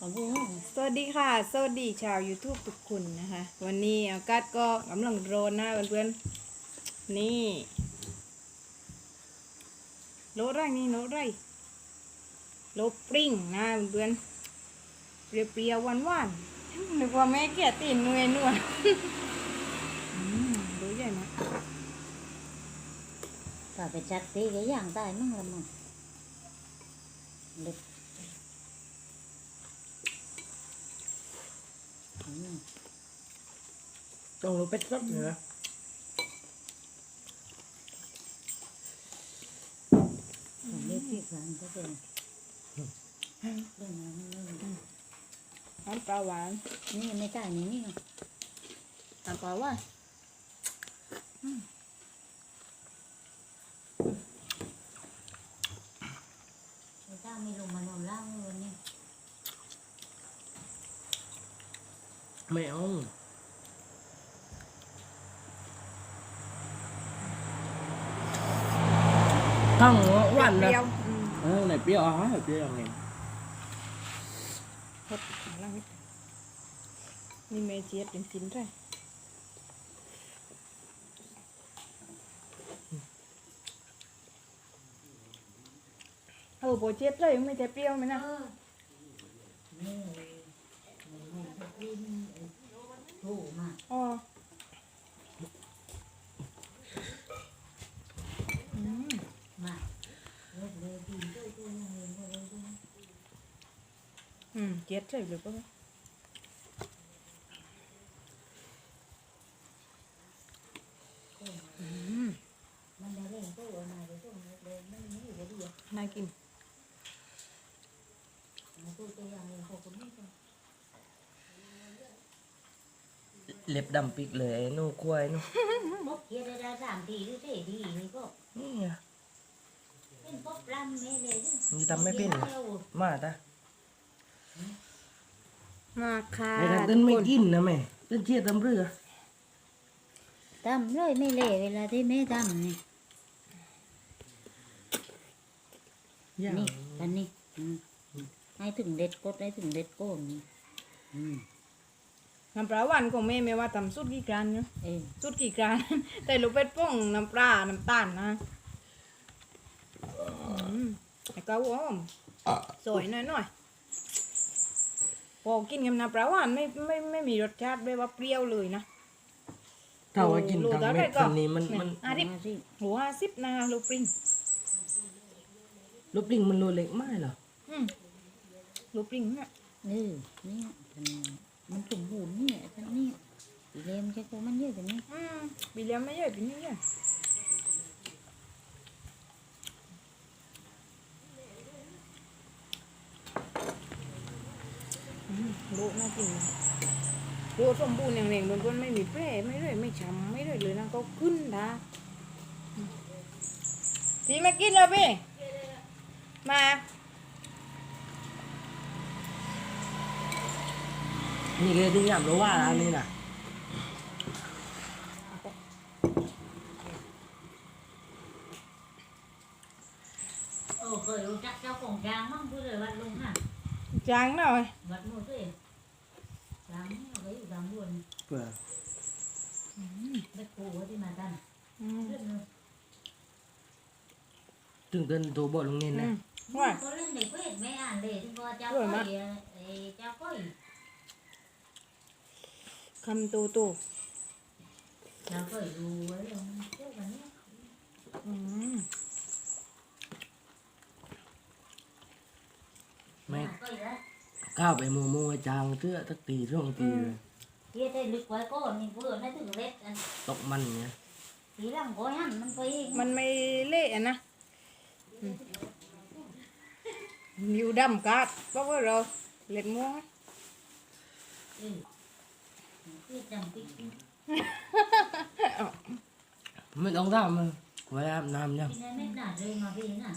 สวัสดีค่ะ สวัสดีชาว YouTube ทุกคนนะคะ วันนี้อากาศก็กำลังร้อนนะเพื่อนๆ นี่โลไรนี่โลไรโลปริงนะเพื่อนๆเปรี้ยวๆหวานๆนึกว่าแม่เกลียตีนนัวนัวอืมดูใหญ่มากป่าไปจัดตีก็ย่างได้มั่งละมั่งเล็กอืม ต้องรู้เป็ดซับเลยนะของเล็กที่ฝันก็เป็นเรื่องนั้นนี่น้ำปลาหวาน นี่ไม่ได้นี่นี่น้ำปลาหวาน ไม่ได้ไม่ลงมานอนล่างเลยวันนี้ ไม่เอาทั้งหวานเปนะรี้ยวอืมเออไหนเปรี้ยวอะเปรี้ยวไงพดข้างล่างนิดนี่แม่เจี๊ยบเป็นชิ้นใช่เออโบเจี๊ยบเลยไม่แต่เปรี้ยวไหมนะนี่ถูกมาก อ๋ออืม มากเล็กเลยดีด้วยด้วยเลยเลยด้วย อืม เจี๊ยบใช่หรือเปล่าอืมมันได้เล่นตัวมาเดี๋ยวตัวเดินไม่ไม่อยู่ดีอะน่ากินตัวตัวอย่างเลยเขาคนนี้ก็เล็บดำปิกเลยไอ้หนู่ควายหนู่มกเกียร์ได้สามทีหรือสี่ทีนี่ก็นี่ไงเป็นป๊อปลัมแม่เลยนี่ทำไม่เป็นเหรอมาตา มาค่ะไอ้ทางเต้นไม่กินนะแม่เต้นเชียร์ทำเรือทำเลยไม่เละเวลาที่แม่ทำนี่ย่างนี่อันนี้อืมให้ถึงเด็ดกดให้ถึงเด็ดโก้นี่อืมน้ำปลาหวานของแม่แม่ว่าทำสุดกี่กรันเนาะเออสุดกี่กรันแต่ลูกเป็ดป้องน้ำปลา น้ำตาลนะอืมแล้วก็หอมสวยหน่อยหน่อยพ อกินกับน้ำปลาหวานไม่ไม่ไม่มีรสชาติแบบว่าเปรี้ยวเลยนะ ถ้าว่ากินโลทางละเม็ดเท่าไหร่ก่อนคันนี้มันเนี่ยมันอะดิมาสิหัวสิบนาลูกปริงลูกปลิงมันโลเล็กมากเหรออืมลูกปริงเนี่ยเออเนี่ยมันมันสมบูรณ์เนี่ยท่านเนี่ยอีเลมใช่กูมันเยอะจังนี้อืมบีเลี้ยงไม่เยอะปีนี้เยอะอืมลู กน่ากินลูกสมบูรณ์อย่างเร่งบนต้นไม่มีแผลไม่เลยไม่ช้ำไม่เลยเลยนะก็ขึ้นนะอืมพี่มากินเลยพี่ มานี่ก็ที่ยามรู้ว่าอันนี้น่ะเออเคยรู้จักเจ้าของยางมั่งพูดเลยวัดลุงฮะจางหน่อยวัดโมด้วยยางนี่เอาไว้อยู่ดำบน เปล่าไม่กลัวที่มาตั้งอืมเรื่องนึงถึงเต้นตัวบอลลงเงินอืนะมว่าเขาเล่นเด็กเวทไม่อ่านเลยที่ว่าเจ้าด้วยก้มั้อยยเอ่อเจ้าก้อยคำโตโตเจ้าก้อยดูไว้ลงเจ้าวันนี้อืมแม่ก้อยแล้วก้าวไปโมโมจางเสื้อตักตีช่วงตีเลย เที่ยได้ลึกไว้ก้อนนี่เพื่อนได้ถึงเล็ดอันตกมันเนี่ยทีหลังก้อยหันมันไปเองมันไม่เละอะนะอืมอยู่ดำกัดเพราะว่าเราเล็ดม่วงเออเที่ยจำปิ๊กไม่ต้องทำมันไว้อาบน้ำยังกินได้เม็ดหนาเลยมาพี่น่ะ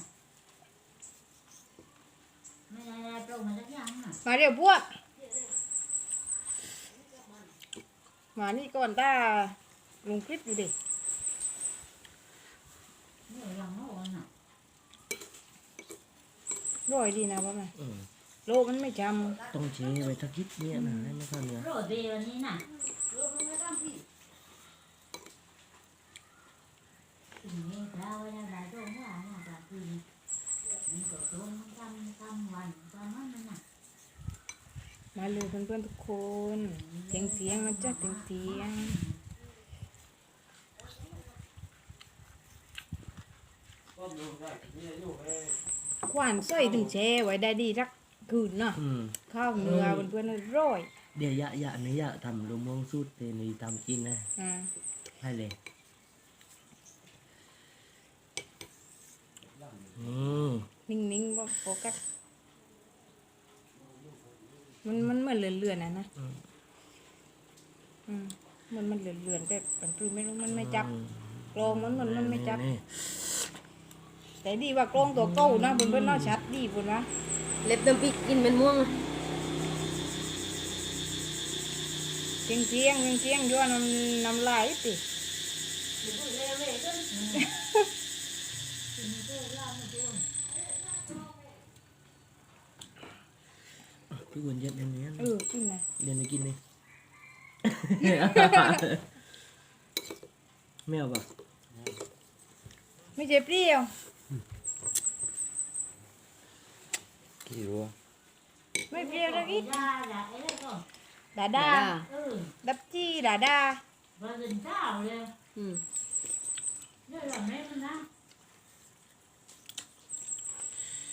ไม่ได้ได้โปรมาสักอย่างน่ะมาเดี๋ยวพวก มานี่ก่อนตาลงคลิปอยู่ดิไม่ยังไม่อ่อนน่ะร่อยดีนะว่าแม่อืมโลมันไม่จต้องเชไว้ทักคิดเนี่ยนะให้ไม่เข้าเนื้อโรตีวันนี้น่ะสิ่งนี้เราไว้ในห มีตัวตนทำทำวันตอนนั้นมันน่ะำมาเลยเพื่อนๆทุกคนเสียงเสียงนะจ๊ะเสียงเสียงขวานสร้อยถึงแช่ไว้ได้ดีรักคืนเนาะอืม ข้าวเนื้อเพื่อนๆอร่อยเดี๋ยวยะยะเนื้อยะทำลมวงสูตรเตนีทำกินนะ อ่าให้เลย อืมนิ่งๆบ่โฟกัส มันมันเหมือนเลื่อนๆนะนะอืมมันมันเลื่อนๆแบบมันคือไม่รู้มันไม่จับกลองมันมันมันไม่จับ นี่แต่ดีว่ากลองตัวเก่านะเพื่อนๆเน่าชัดดีเพื่อนวะเล็บน้ำพริกกินเป็นม่วงอะเสียงเสียงเสียงๆด้วยน้ำน้ำลายติ พี่อ้วนเย็ดเดี๋ยวนี้เออขึ้นนะเดี๋ยวนี้กินเลยไม่เอาป่ะไม่ใช่เปรี้ยวกี่รัวไม่เปรี้ยวนะกิยาอยากไอ้เรื่องก็ดาดาเออดับจี้ดาดาบาสินเจ้าเลยอืมเรื่องแบบนี้มันนะ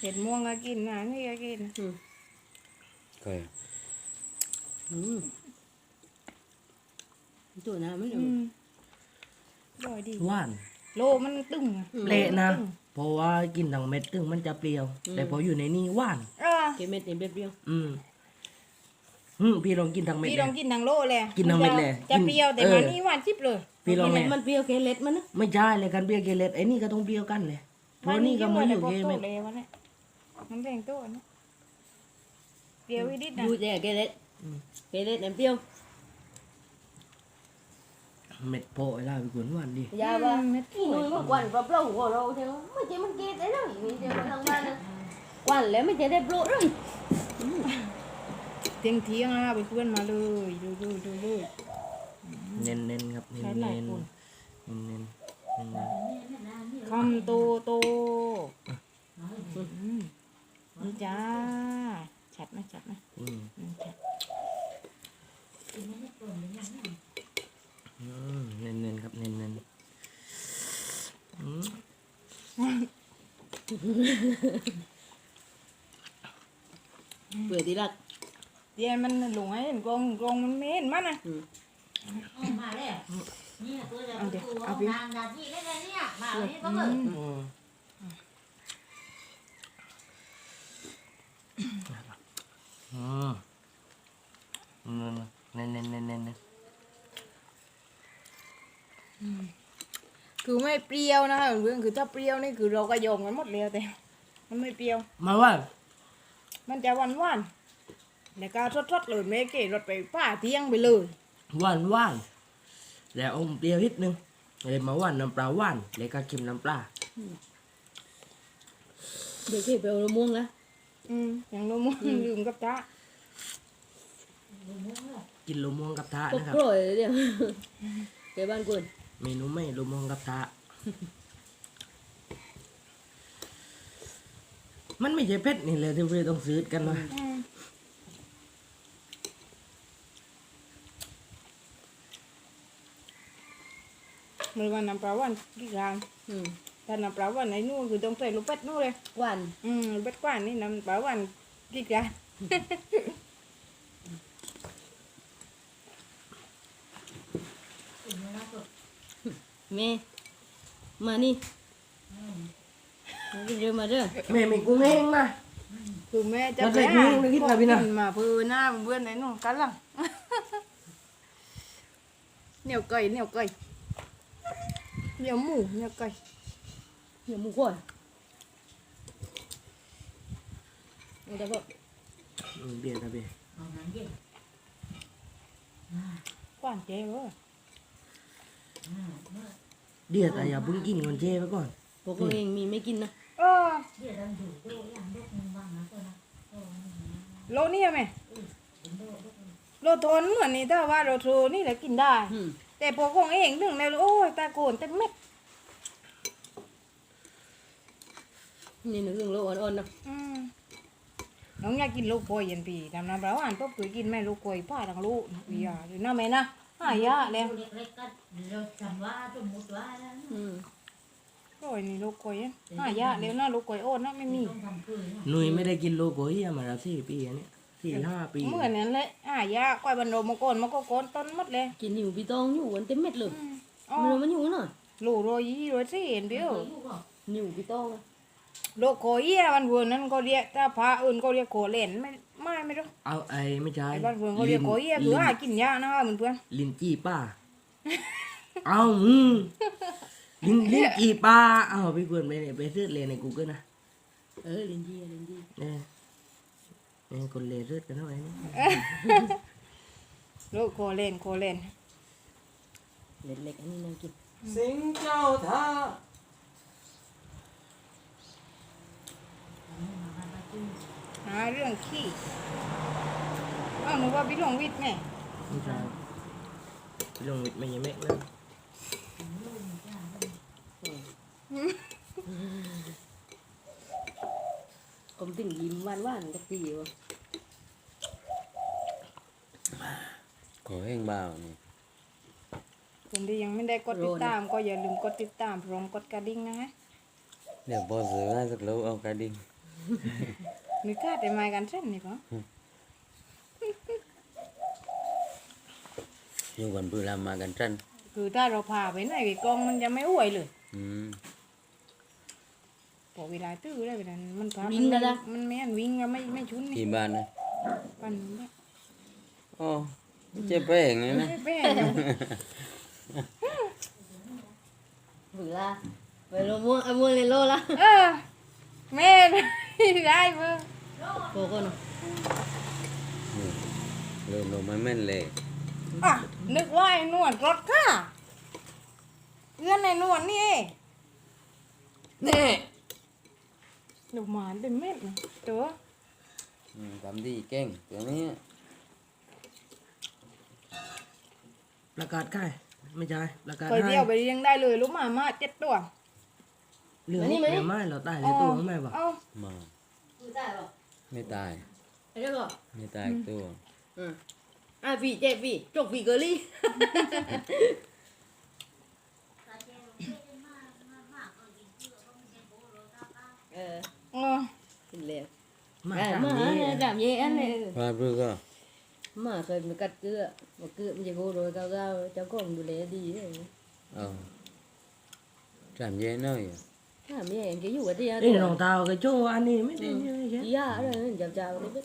เห็ดม่วงก็กินนะนี่ก็กินอืมเค ยอืมตัวน้ำไม่อืรู้มอร่อยดีหว่าน โลมันตึงอะเละนะตึงเพราะว่ากินทั้งเม็ดตึงมันจะเปรี้ยว แต่พออยู่ในนี่หว่าน เออเก็บเม็ดเต็มเปรี้ยวอืมอืมพี่ลองกินทั้งเม็ดพี่เลลองยกินทางโลเลยกินทั้งเม็ดเลยจะกินเปรี้ยวแต่เออมันนี่หวานชิบเลย พี่ลองๆเลมันยมันเปรี้ยวแค่เล็ดมันนะไม่ใช่เลยกันเปรี้ยวเกล็ดไอ้นี่ก็ต้องเปรี้ยวกันเลยเพราะนี่ก็มาอยู่เกเกเม็ดเลยวันนี้มันแดงโตนะ เปรี้ยวอีนิดนะดูแต่แค่เล็ดแค่เล็ดแต่เปรี้ยวเม็ดโปะไอ้ล่าไปกวนหวานดิยาว่าอืมเม็ดที่นุ่ยมันกวนกับเราหัวเราเท่าไม่ใช่มันเกล็ดได้เลยนี่เจ้าทางบ้านนะกวนแล้วไม่ใช่ได้โปรเลยเทียงเทียงๆนะไปเพื่อนมาเลยดูดูดูดูเน้นเน้นๆครับเน้นใช้เน้นหลายคนเน้นเน้นเน้นเน้นคำโตโตอืมนี่จ้า ชัดไหมชัดไหมอืมอืมชัดอืมเน้นเน้นๆครับเน้นเน้นอืมเปื่อยทีรักเดี๋ยวมันหลงให้เห็นกรงกรงมันไม่เห็นมันนะออกมาแล้วนี่ตัวจะเอาเดี๋ยวตัวเอาไปนางดาที่ได้ไงเนี่ยมาเอานี่ก็เบิก อืมเน้นเน้นเน้นเน้นคือไม่เปรี้ยวนะคะเรื่องคือถ้าเปรี้ยวนี่คือเราก็โยมกันหมดเลยแต่มันไม่เปรี้ยวมาว่ามันจะหวานหวานแล้วก็ทดๆเลยแม่เก๋รถไปป้าเที่ยงไปเลยหวานหวานแล้วอมเปรี้ยวนิดนึงเลยมาหวานน้ำปลาหวานแล้วก็เค็มน้ำปลาเดี๋ยวเก็บไปเอาละม่วงละ อืมอย่างโน้มลืมกับจ้ากินลมม่วงกับทะตกนะครับโปรยเลยเดี๋ยวแกบ้านกวนเมนูไม่ลมม่วงกับทะมันไม่ใช่เผ็ดนี่เลยที่เราต้องซื้อกันมาอืมมันว่าน้ำปลาหวานกี่กลางอืม แต่น้ำปลาหวานในนู่นคือต้องใส่ลูกเป็ดนู่นเลยกวนอืมลูกเป็ดกว่านี่น้ำปลาหวานกี่กลางแม่มานี่มาเดินมาเด้อแม่ไม่กุ้งแห้งนะคือแม่จะแล้วไปใส่หาพริกเลยคิดอะไรพี่น่ะกิมาเพื่อหน้าเพื่อนในนู่นกันลังเหนียวไก่เหนียวไก่เหนียวหมูเหนียวไก่ อย่ามุกกวนเอาแต่บอกอืมเบียร์ครับเบียร์เอาหนังเย็นกว่านเจ๊เว้ยเดี๋ยวแต่อย่าเพิ่งกินก่อนเจ้ไว้ก่อนพวกเราเองมีไม่กินนะเออเดี๋ยวเราอยู่ดูอย่างลูกมึงบ้างนะตัวนะโอ้ยโลนี่ไหมโลโทนเหมือนนี่ถ้าว่าโลโทนี่แหละกินได้อืมแต่พอของเองถึงแล้วโอ้ยตาโกนเต็มเม็ด นี่นึกถึงโลอ่อนๆเนาะอืมน้องอยากกินลูกโกยเย็นปีทำน้ำปลาหวานปุ๊บเคยกินแม่ลูกโกยป้าทั้งลูกอียาอยู่น่าแม่นะหายาแล้วเล็กๆก็เราจำว่าสมมติว่าแล้วอืมโอ้ยนี่ลูกโกยอะหายาแล้วนะลูกโกยโอ้นะไม่มีต้องทำคืนหนุยไม่ได้กินโลโก้เฮียมาแล้วสี่ปีอันเนี้ยสี่ห้าปีเหมือนนั้นเลยหายาก้อยบันโดมมาโกนมาก็โกนต้นหมดเลยกินอยู่พี่ตองอยู่กันเต็มเม็ดเลยอืมอ๋อมันมันอยู่น่ะลูกโรยยี่โรยสี่เห็นเบี้ยวอยู่พี่ตองอะ โลกโกยเยี่ยมันเวอร์นั้นก็เรียกถ้าพระอื่นก็เรียกโกเล่นไม่ไม่ไม่รู้เอาไอ้ไม่ใช่ไอ้บ้านเพื่อนเขาเรียกโกยเยี่ยคือหากินยากนะคะเหมือนเพื่อนลินจี้ป้า เอาอืมลินลินจี้ป้าเอาพี่เพื่อนไปไปเสิร์ชเลยใน Google นะเออลินจีลินจีเนี่ยเนี่ยคนเลยเสิร์ชกันเท่าไหร่นี่โลกโกเล่นโกเล่นเล็กๆอันนี้น่ากินสิงเจ้าท่า หาเรื่องขี้อ้าวหนูว่าพี่หลวงวิทย์แม่ไม่ใช่พี่ลงวิทย์ไม่ยังไม่เลยผมถึงยิ้มหวานๆสักทีวะ ขอแห้งบ่าวนี่คนที่ยังไม่ได้กดติดตาม ก็อย่าลืมกดติดตามพร้อมกดกระดิ่งนะฮะเดี๋ยวพอเสือให้สักแล้วเอากระดิ่ง นึกค่าแต่ไม้กันเส้นนี่ปะอยู่กันปืนลามากันจันคือถ้าเราพาไปไหนไปกองมันจะไม่อวยเลยอืมพอเวลาตื้อได้เวลามันพามันไม่มันไม่อันวิ่งอะไม่ไม่ชุนนี่ที่บ้านนะปั่นเนี่ยอ๋อไม่ใช่แป้งเลยนะ ไม่เป็นเบื่อไปโลมัวไอ้มัวเลยโลละเออแม่ ได้เพื่อโกโก้เนาะเริ่มลงไม่แม่นเลยอะนึกว่าไอ้หนวดรถค่ะเอื้อนไอ้หนวดนี่เองนี่ลูกหมานเป็นเม็ดนะตัวอืมทำดีเก่งตัวนี้ประกาศใกล้ไม่ใช่ประกาศเคยให้ เดียวไปเลี้ยงได้เลยลูกหมามาเจ็ดตัว เรื่องนี้ไม่ไม่เราตายเลยตัวของแม่บอกเอามาคือได้ป่ะไม่ตายไอ้เรื่องก็ไม่ตายอีกตัวอืมอะพี่เจ็บพี่จกพี่เกอรี่เออเออกินเลยมา à, ตาม mà นี้ làm gì anh này ว่าเพื่อก็ mà khởi mới cắt cưa mà cưa bây giờ vô rồi cao cao cháu còn đủ lẽ đi đấy เอาจำเย็นหน่อย làm gì anh cái vụ ở đây นี่รองเท้ากับโจ้อันนี้ไม่ได้ใช่ chị à rồi chào chào đấy biết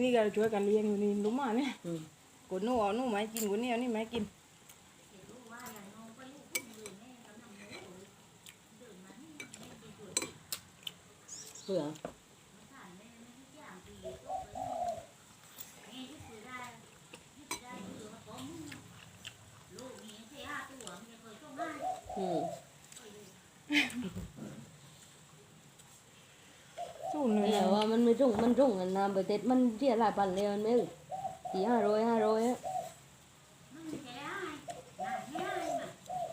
นี่ก็ช่วยกันเลี้ยงอยู่นี่ลูกหมาเนี่ย ừ. กูนู่นเอานู่นมาให้กินกูนี่เอานี่มาให้กิน vừa อืม สู้เหนื่อย แต่ว่า มันไม่รุ่งมันรุ่งอันน้ำไปเต็ดมันเสียหลายพันเลยมันไม่รู้สี่ห้าร้อยห้าร้อยอะ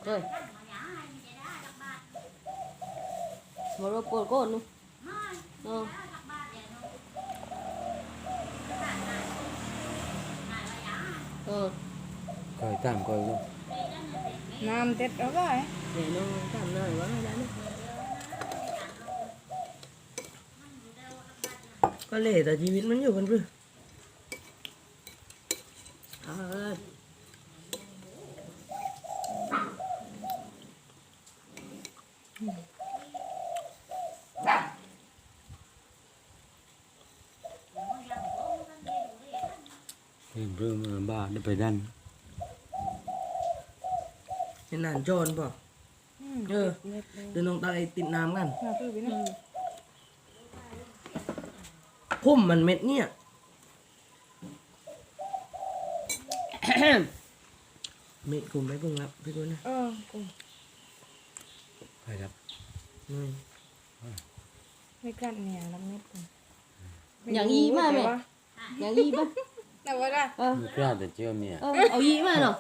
เฮ้ยมาโรโกนโกนนู่นเออเออคอยตามคอยลูกน้ำเต็ดเอาไว้ để nó làm nơi quá đã nó ก็เล่แต่ชีวิตมันอยู่กันเพื่อ à ơi เห็นเรื่องมันบ้าได้ไปดันเป็นนานโจรป่ะอืมเออเดินลงตาไอติดน้ำกันน่าตื้อไปนะ พุ่มมันเม็ดเนี่ยเม็ดกลุ่มไม่พุ่งรับพี่กุนนะเออกูไปครับอืมไม่กัดเนี่ยลำเม็ดกูอย่างอีมากไหมแต่ว่อย่างอีป่ะแต่ว่าได้เออไม่กล้าแต่เชื่อเมียเออเอาอีมาเนาะ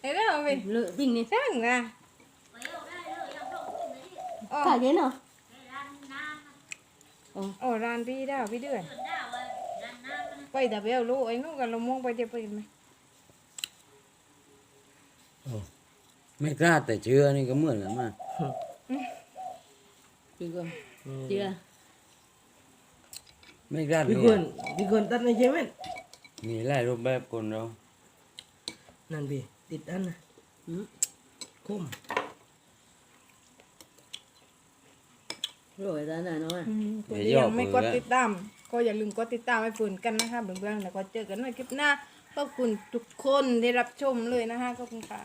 เห็นแล้วเป็นเลอะปิ้งนี่ช่างนะอ๋อ cả thế nào อ๋อร้านพี่ดาวพี่เดือนไปแต่ไปเอาลูกไอ้นู้นกันเรามองไปเดี๋ยวไปไหมไม่กล้าแต่เชื่อนี่ก็เหมือนกันมา được rồi chưa ไม่กล้าพี่เมีควรพี่ควรตัดในเจมันมีหลายรูปแบบคนเรานั่นพี่ติดอันนะ Ừ. คม rồi ra này nó à อืมคนที่ยังไม่กดติดตามก็อย่าลืมกดติดตามให้ฝืนกันนะคะเบื้องๆแล้วก็เจอกันใหม่คลิปหน้าขอบคุณทุกคนที่รับชมเลยนะคะขอบคุณค่ะ